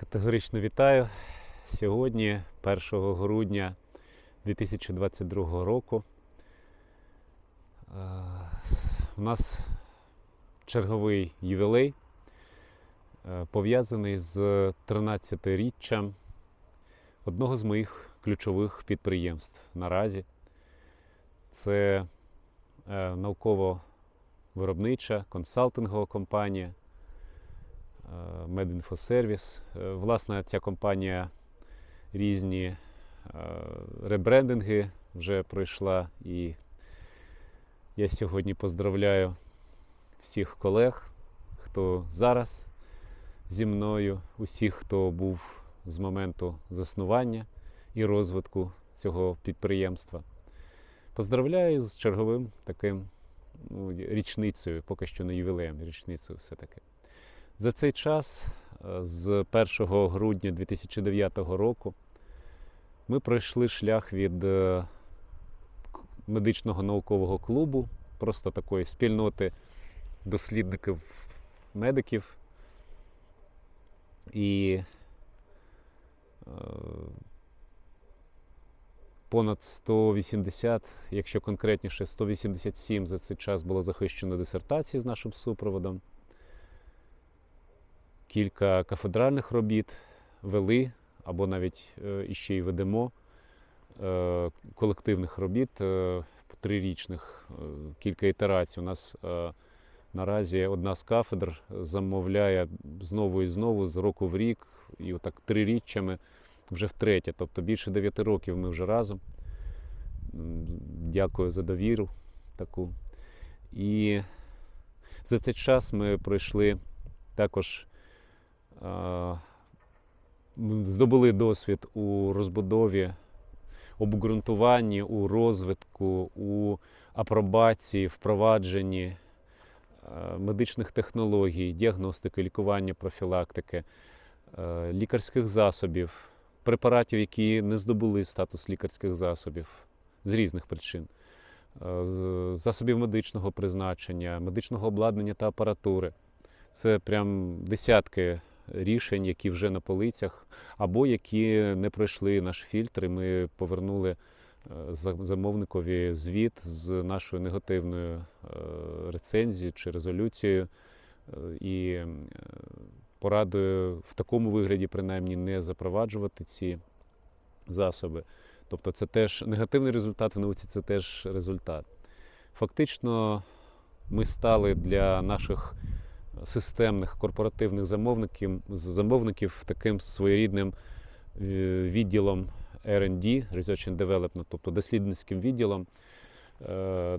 Категорично вітаю. Сьогодні, 1 грудня 2022 року, е, у нас черговий ювілей, е, пов'язаний з 13-річчям одного з моїх ключових підприємств наразі. Це е, науково-виробнича консалтингова компанія. Медінфосервіс. Власне, ця компанія різні е, ребрендинги вже пройшла, і я сьогодні поздравляю всіх колег, хто зараз зі мною, усіх, хто був з моменту заснування і розвитку цього підприємства. Поздравляю з черговим таким ну, річницею, поки що не ювілеєм, річницею все-таки. За цей час, е, з 1 грудня 2009 року, ми пройшли шлях від е, медичного наукового клубу, просто такої спільноти дослідників медиків. І е, понад 180, якщо конкретніше, 187 за цей час було захищено дисертацій з нашим супроводом кілька кафедральних робіт вели, або навіть е, іще й ведемо е, колективних робіт е, трирічних, кілька ітерацій. У нас наразі одна з кафедр замовляє знову і знову з року в рік, і отак триріччями вже втретє. Тобто більше дев'яти років ми вже разом. Дякую за довіру таку. І за цей час ми пройшли також здобули досвід у розбудові, обґрунтуванні, у розвитку, у апробації, впровадженні е, медичних технологій, діагностики, лікування, профілактики, е, лікарських засобів, препаратів, які не здобули статус лікарських засобів з різних причин. е, Засобів медичного призначення, медичного обладнання та апаратури. Це прям десятки рішень, які вже на полицях, або які не пройшли наш фільтр, і ми повернули е, замовникові звіт з нашою негативною е, рецензією чи резолюцією. е, І порадою в такому вигляді, принаймні, не запроваджувати ці засоби. Тобто, це теж негативний результат в науці, це теж результат. Фактично, ми стали для наших системних корпоративних замовників, замовників таким своєрідним е, відділом R&D, Research and Development, тобто дослідницьким відділом е,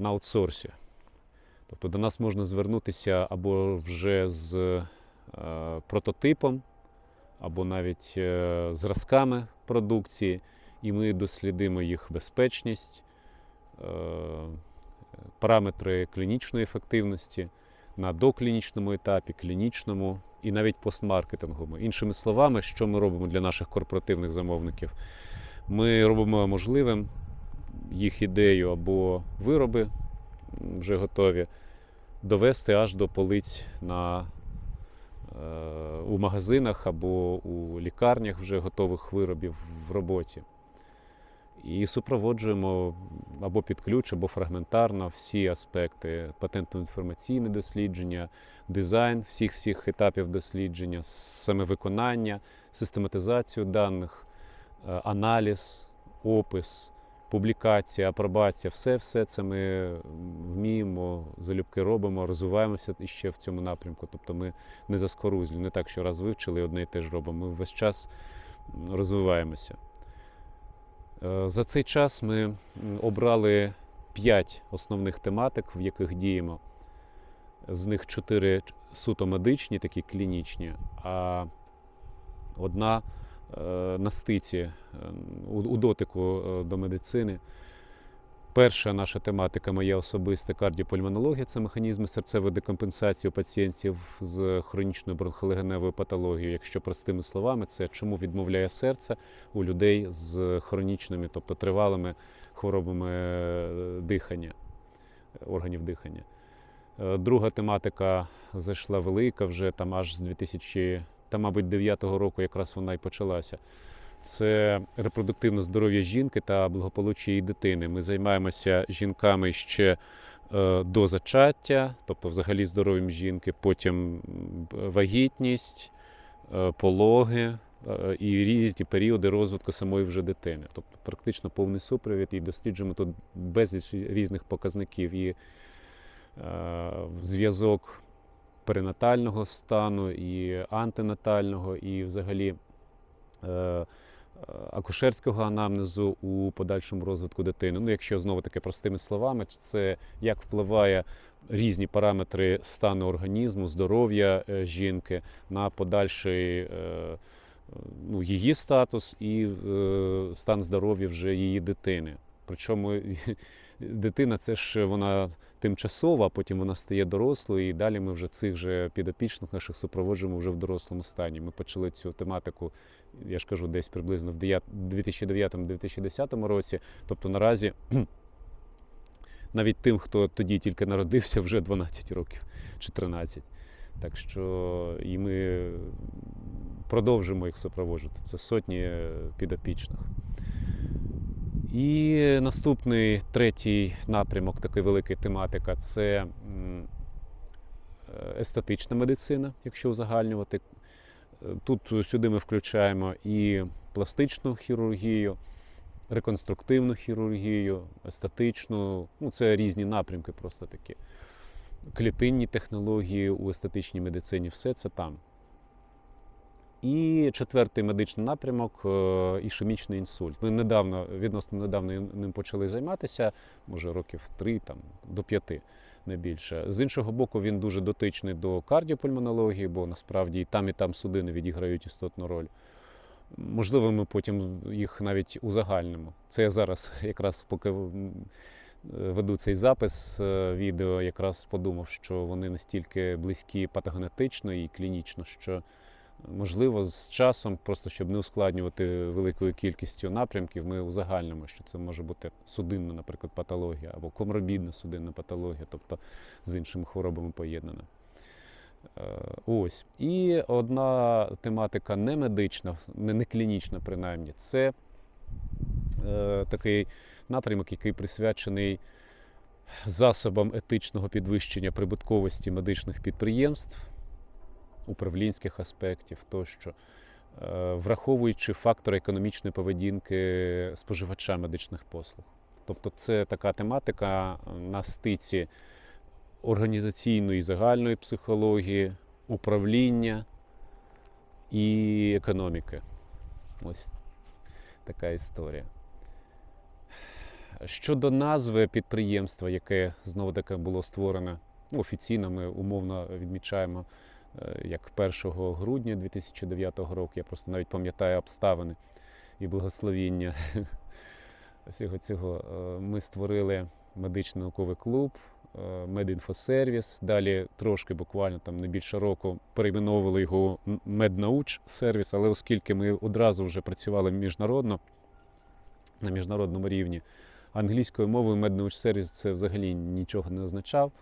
на аутсорсі. Тобто до нас можна звернутися або вже з е, прототипом, або навіть зразками продукції, і ми дослідимо їх безпечність, параметри клінічної ефективності на доклінічному етапі, клінічному і навіть постмаркетинговому. Іншими словами, що ми робимо для наших корпоративних замовників? Ми робимо можливим їх ідею або вироби вже готові довести аж до полиць на, е, у магазинах або у лікарнях вже готових виробів в роботі. І супроводжуємо або під ключ, або фрагментарно всі аспекти патентно-інформаційне дослідження, дизайн всіх всіх етапів дослідження, саме виконання, систематизацію даних, е, аналіз, опис, публікація, апробація все, все це ми вміємо, залюбки робимо, розвиваємося іще в цьому напрямку. Тобто ми не заскорузлі, не так, що раз вивчили одне і те ж робимо. Ми весь час розвиваємося. Е, За цей час ми обрали п'ять основних тематик, в яких діємо. З них чотири суто медичні, такі клінічні, а одна е, на стиці, е, у, дотику до медицини. Перша наша тематика моя особиста кардіопульмонологія це механізми серцевої декомпенсації у пацієнтів з хронічною бронхолегеневою патологією. Якщо простими словами, це чому відмовляє серце у людей з хронічними, тобто тривалими хворобами е, дихання, органів дихання. Е, Друга тематика зайшла велика вже там аж з 2000 та, мабуть, 9-го року якраз вона і почалася. Це репродуктивне здоров'я жінки та благополуччя її дитини. Ми займаємося жінками ще е, до зачаття, тобто взагалі здоров'ям жінки, потім вагітність, е, пологи е, і різні періоди розвитку самої вже дитини. Тобто практично повний супровід і досліджуємо тут безліч різних показників і е, зв'язок перинатального стану, і антинатального, і взагалі е, е, акушерського анамнезу у подальшому розвитку дитини. Ну, якщо знову таки простими словами, це як впливає різні параметри стану організму, здоров'я е, жінки на подальший е, ну, її статус і е, стан здоров'я вже її дитини. Причому дитина це ж вона тимчасова, потім вона стає дорослою, і далі ми вже цих же підопічних наших супроводжуємо вже в дорослому стані. Ми почали цю тематику, я ж кажу, десь приблизно в 2009-2010 році. Тобто наразі навіть тим, хто тоді тільки народився, вже 12 років чи 13. Так що і ми продовжимо їх супроводжувати. Це сотні підопічних. І наступний третій напрямок, такий великий тематика це е, естетична медицина, якщо узагальнювати. Тут сюди ми включаємо і пластичну хірургію, реконструктивну хірургію, естетичну. Ну, це різні напрямки, просто такі. Клітинні технології у естетичній медицині, все це там. І четвертий медичний напрямок е, ішемічний інсульт. Ми недавно, відносно недавно ним почали займатися, може років три там, до п'яти, не більше. З іншого боку, він дуже дотичний до кардіопульмонології, бо насправді і там, і там судини відіграють істотну роль. Можливо, ми потім їх навіть узагальнимо. Це я зараз якраз поки веду цей запис е, відео, якраз подумав, що вони настільки близькі патогенетично і клінічно, що можливо з часом, просто щоб не ускладнювати великою кількістю напрямків, ми узагальнимо, що це може бути судинна, наприклад, патологія або коморбідна судинна патологія, тобто з іншими хворобами поєднана. Е, Ось. І одна тематика не медична, не, не клінічна, принаймні, це е, такий напрямок, який присвячений засобам етичного підвищення прибутковості медичних підприємств, управлінських аспектів тощо, е, враховуючи фактори економічної поведінки споживача медичних послуг. Тобто, це така тематика на стиці організаційної загальної психології, управління і економіки. Ось така історія. Щодо назви підприємства, яке знову таки було створено ну, офіційно, ми умовно відмічаємо як 1 грудня 2009 року. Я просто навіть пам'ятаю обставини і благословіння всього цього. Е, Ми створили медичний науковий клуб, е, медінфосервіс. Далі трошки буквально там не більше року перейменовували його меднауч сервіс, але оскільки ми одразу вже працювали міжнародно на міжнародному рівні, англійською мовою меднаучсервіс це взагалі нічого не означав.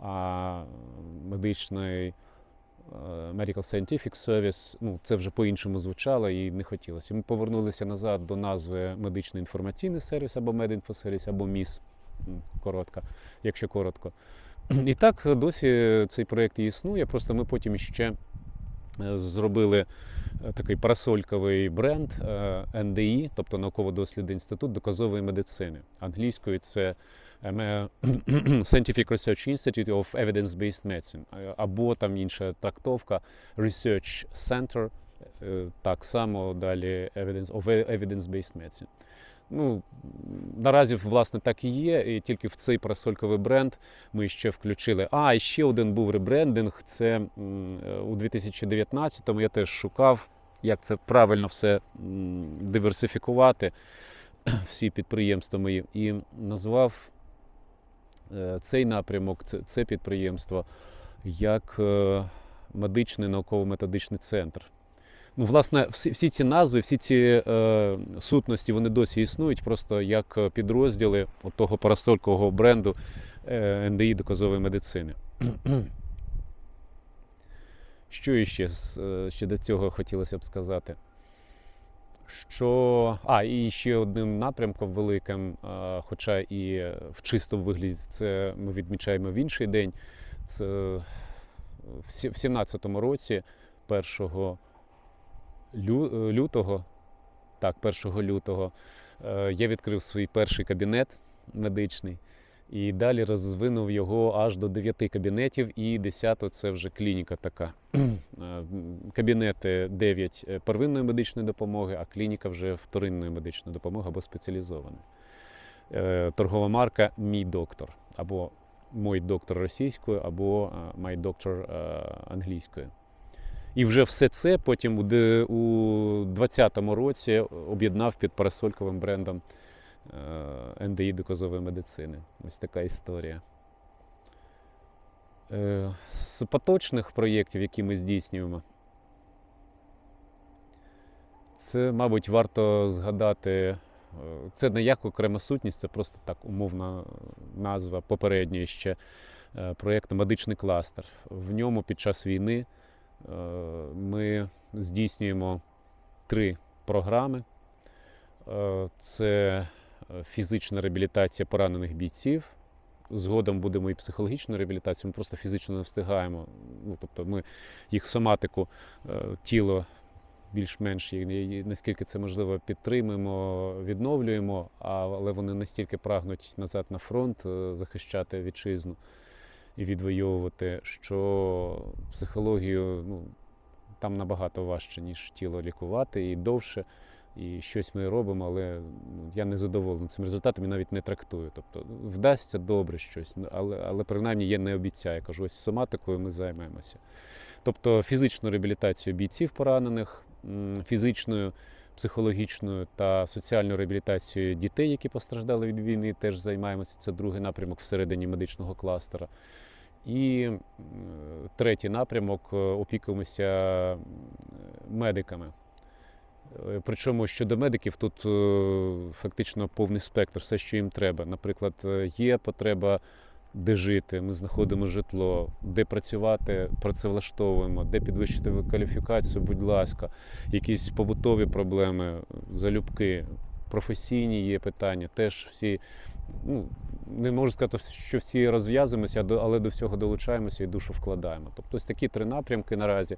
А медичний е, Medical Scientific Service, ну, це вже по-іншому звучало і не хотілося. Ми повернулися назад до назви медичний інформаційний сервіс або медінфосервіс, або МІС, коротко, якщо коротко. І так досі цей проєкт існує, просто ми потім ще е, зробили е, такий парасольковий бренд е, NDI, тобто науково-дослідний інститут доказової медицини. Англійською це Scientific Research Institute of Evidence-Based Medicine, е, або там інша трактовка Research Center, е, так само далі Evidence of Evidence-Based Medicine. Ну, наразі, власне, так і є. І тільки в цей парасольковий бренд ми ще включили. А, і ще один був ребрендинг. Це е, у 2019-му я теж шукав, як це правильно все диверсифікувати, всі підприємства мої, і назвав е, цей напрямок, це, підприємство як е, медичний науково-методичний центр. Ну, власне, всі, всі ці назви, всі ці е, сутності вони досі існують, просто як підрозділи от того парасолькового бренду е, НДІ доказової медицини. Що іще е, ще до цього хотілося б сказати? Що. А, і ще одним напрямком великим, е, хоча і в чистому вигляді це ми відмічаємо в інший день. Це в сі- 17-му році, 1 лю- е, лютого, так, 1 лютого, е, я відкрив свій перший кабінет медичний. І далі розвинув його аж до 9 кабінетів, і 10 це вже клініка така. Е, Кабінети 9 первинної медичної допомоги, а клініка вже вторинної медичної допомоги або спеціалізована. Е, Торгова марка Мій доктор або Мой доктор російською, або е, Doctor е, англійською. І вже все це потім у 2020 році об'єднав під парасольковим брендом е, НДІ доказової медицини. Ось така історія. Е, З поточних проєктів, які ми здійснюємо, це, мабуть, варто згадати. е, Це не як окрема сутність, це просто так умовна назва попередньої ще проєкту Медичний кластер. В ньому під час війни ми здійснюємо три програми. Е, Це е, фізична реабілітація поранених бійців. Згодом будемо і психологічну реабілітацію, ми просто фізично не встигаємо. Ну, тобто ми їх соматику, е, тіло більш-менш, наскільки це можливо, підтримуємо, відновлюємо, але вони настільки прагнуть назад на фронт захищати вітчизну і відвоювати, що психологію ну, там набагато важче, ніж тіло лікувати, і довше. І щось ми робимо, але ну, я не задоволений цим результатом і навіть не трактую. Тобто вдасться добре щось, але, але принаймні я не обіцяю. Кажу, ось соматикою ми займемося. Тобто фізичну реабілітацію бійців поранених, фізичною, психологічною та соціальною реабілітацією дітей, які постраждали від війни, теж займаємося. Це другий напрямок всередині медичного кластера. І третій напрямок е, опікуємося медиками. Е, Причому щодо медиків тут е, фактично повний спектр, все, що їм треба. Наприклад, є потреба, де жити, ми знаходимо житло, де працювати, працевлаштовуємо, де підвищити кваліфікацію, будь ласка, якісь побутові проблеми, залюбки, професійні є питання, теж всі. Ну, не можу сказати, що всі розв'язуємося, але до всього долучаємося і душу вкладаємо. Тобто ось такі три напрямки наразі.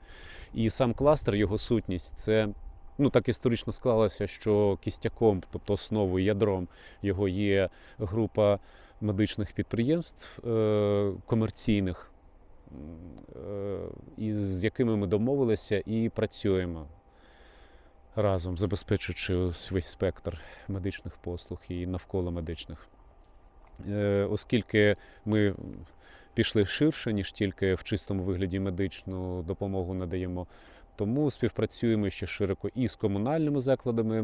І сам кластер, його сутність це ну так історично склалося, що кістяком, тобто основою, ядром його є група медичних підприємств е, комерційних, е, якими ми домовилися і працюємо разом, забезпечуючи весь спектр медичних послуг і навколо медичних. Е, Оскільки ми пішли ширше, ніж тільки в чистому вигляді медичну допомогу надаємо. Тому співпрацюємо ще широко і з комунальними закладами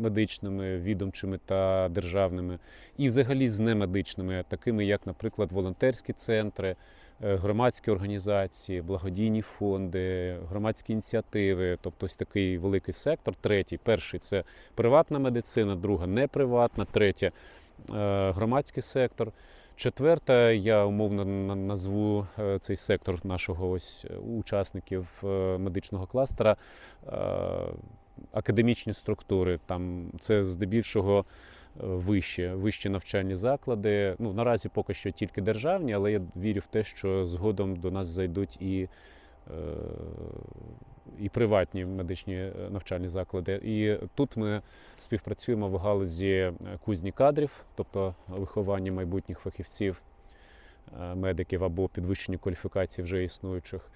медичними, відомчими та державними, і взагалі з немедичними, такими як, наприклад, волонтерські центри, е, громадські організації, благодійні фонди, громадські ініціативи. Тобто ось такий великий сектор. Третій, перший це приватна медицина, друга неприватна, третя е, громадський сектор. Четверта, я умовно назву е, цей сектор нашого ось учасників е, медичного кластера е, академічні структури. Там це здебільшого вищі, вищі навчальні заклади. Ну наразі поки що тільки державні, але я вірю в те, що згодом до нас зайдуть і. І приватні медичні е, навчальні заклади. І тут ми співпрацюємо в галузі е, кузні кадрів, тобто виховання майбутніх фахівців, е, медиків або підвищення кваліфікації вже існуючих.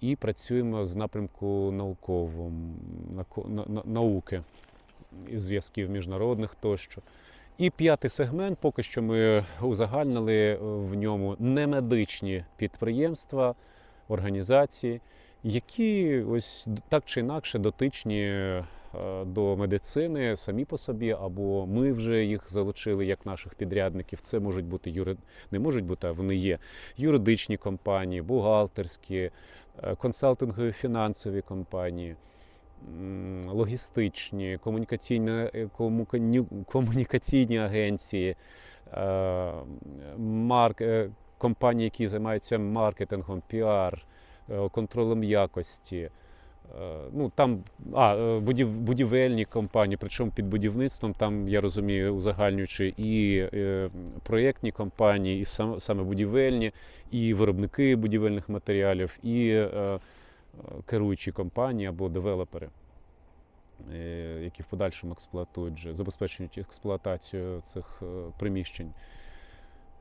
І працюємо з напрямку наукового, нако- на- на- науки і зв'язків міжнародних тощо. І п'ятий сегмент, поки що ми узагальнили в ньому немедичні підприємства, організації, які ось так чи інакше дотичні е, до медицини самі по собі, або ми вже їх залучили як наших підрядників. Це можуть бути юри... не можуть бути, а вони є юридичні компанії, бухгалтерські, е, консалтингові фінансові компанії. Логістичні, комунікаційні, е, комунікаційні агенції, марк, компанії, які займаються маркетингом, піар, контролем якості. Е, Ну, там а, е, будів, будівельні компанії, причому під будівництвом, там, я розумію, узагальнюючи і е, проєктні компанії, і сам, саме будівельні, і виробники будівельних матеріалів, і е, е, керуючі компанії або девелопери, е, які в подальшому експлуатують вже, забезпечують експлуатацію цих е, приміщень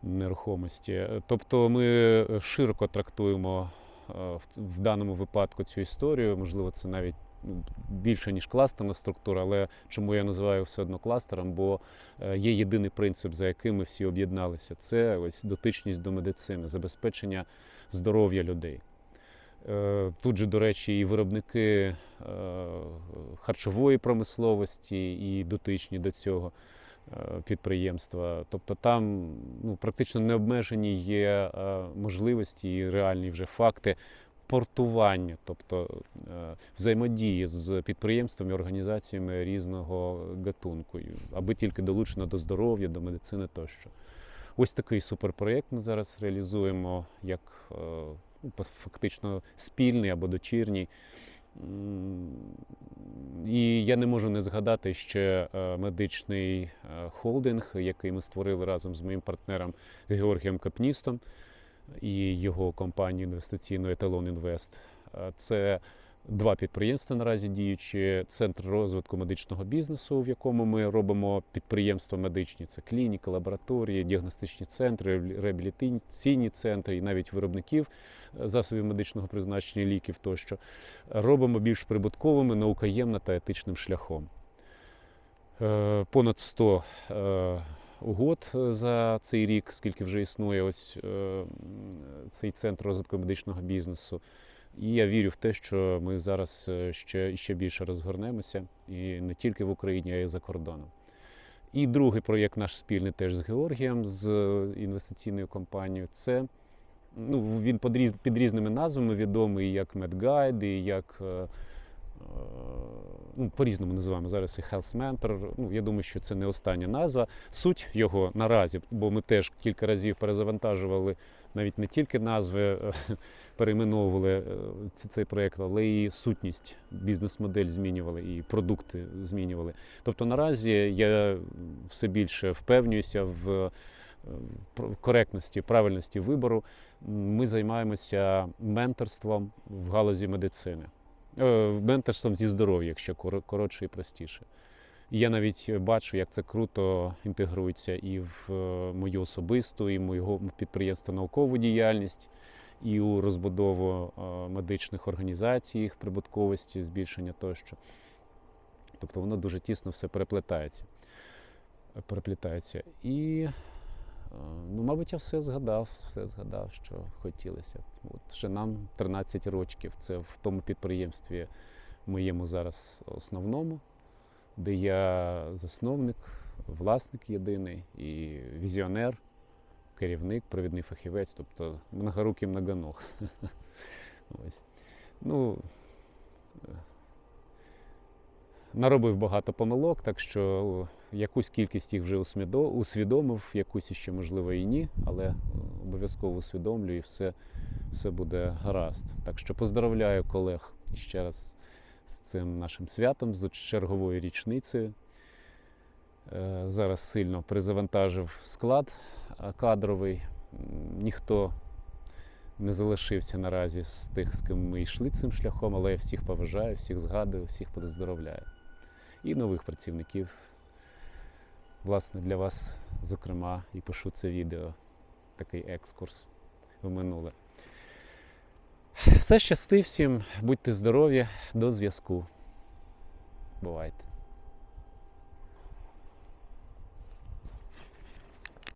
нерухомості. Е, Тобто ми широко трактуємо е, в- в даному випадку цю історію. Можливо, це навіть ну, більше ніж кластерна структура, але чому я називаю все одно кластером? Бо е, є єдиний принцип, за яким ми всі об'єдналися. Це ось дотичність до медицини, забезпечення здоров'я людей. Е, Тут же, до речі, і виробники е, харчової промисловості, і дотичні до цього е, підприємства. Тобто там ну, практично необмежені є е, можливості і реальні вже факти портування, тобто е, взаємодії з підприємствами, організаціями різного гатунку, аби тільки долучено до здоров'я, до медицини тощо. Ось такий суперпроєкт ми зараз реалізуємо як е, фактично спільний або дочірній. І я не можу не згадати ще е, медичний е, холдинг, який ми створили разом з моїм партнером Георгієм Капністом і його компанією інвестиційною Еталон Інвест. Е, Це два підприємства наразі діючі: центр розвитку медичного бізнесу, в якому ми робимо підприємства медичні, це клініки, лабораторії, діагностичні центри, реабілітаційні центри і навіть виробників е, засобів медичного призначення, ліків тощо. Робимо більш прибутковими, наукоємно та етичним шляхом. Е, Понад 100 е, угод за цей рік, скільки вже існує ось цей центр розвитку медичного бізнесу. І я вірю в те, що ми зараз е, ще, ще більше розгорнемося і не тільки в Україні, а й за кордоном. І другий проєкт наш спільний теж з Георгієм, з е, інвестиційною компанією. Це ну, він під, різ- під різними назвами відомий як MedGuide, і як е, ну, по-різному називаємо зараз і Health Mentor. Ну, я думаю, що це не остання назва. Суть його наразі, бо ми теж кілька разів перезавантажували навіть не тільки назви, е, перейменовували е, цей проєкт, але і сутність, бізнес-модель змінювали, і продукти змінювали. Тобто наразі я все більше впевнююся в е, коректності, правильності вибору. Ми займаємося менторством в галузі медицини. Менторством зі здоров'я, якщо коротше і простіше. Я навіть бачу, як це круто інтегрується і в е, мою особисту, і мого підприємства наукову діяльність, і у розбудову е, медичних організацій, їх прибутковості, збільшення тощо. Тобто воно дуже тісно все переплетається. Переплітається. І, е, ну, мабуть, я все згадав, все згадав, що хотілося. От ще нам 13 років. Це в тому підприємстві моєму зараз основному, де я засновник, власник єдиний і візіонер, керівник, провідний фахівець, тобто многорукий многоног. Ось. Ну, е, наробив багато помилок, так що якусь кількість їх вже усвідомив, якусь ще можливо і ні, але обов'язково усвідомлю і все, все буде гаразд. Так що поздравляю колег ще раз з цим нашим святом, з черговою річницею. Е, Зараз сильно призавантажив склад е, кадровий. Ніхто не залишився наразі з тих, з ким ми йшли цим шляхом, але я всіх поважаю, всіх згадую, всіх поздоровляю. І нових працівників. Власне, для вас, зокрема, і пишу це відео, такий екскурс в минуле. Все щасти всім, будьте здорові, до зв'язку. Бувайте.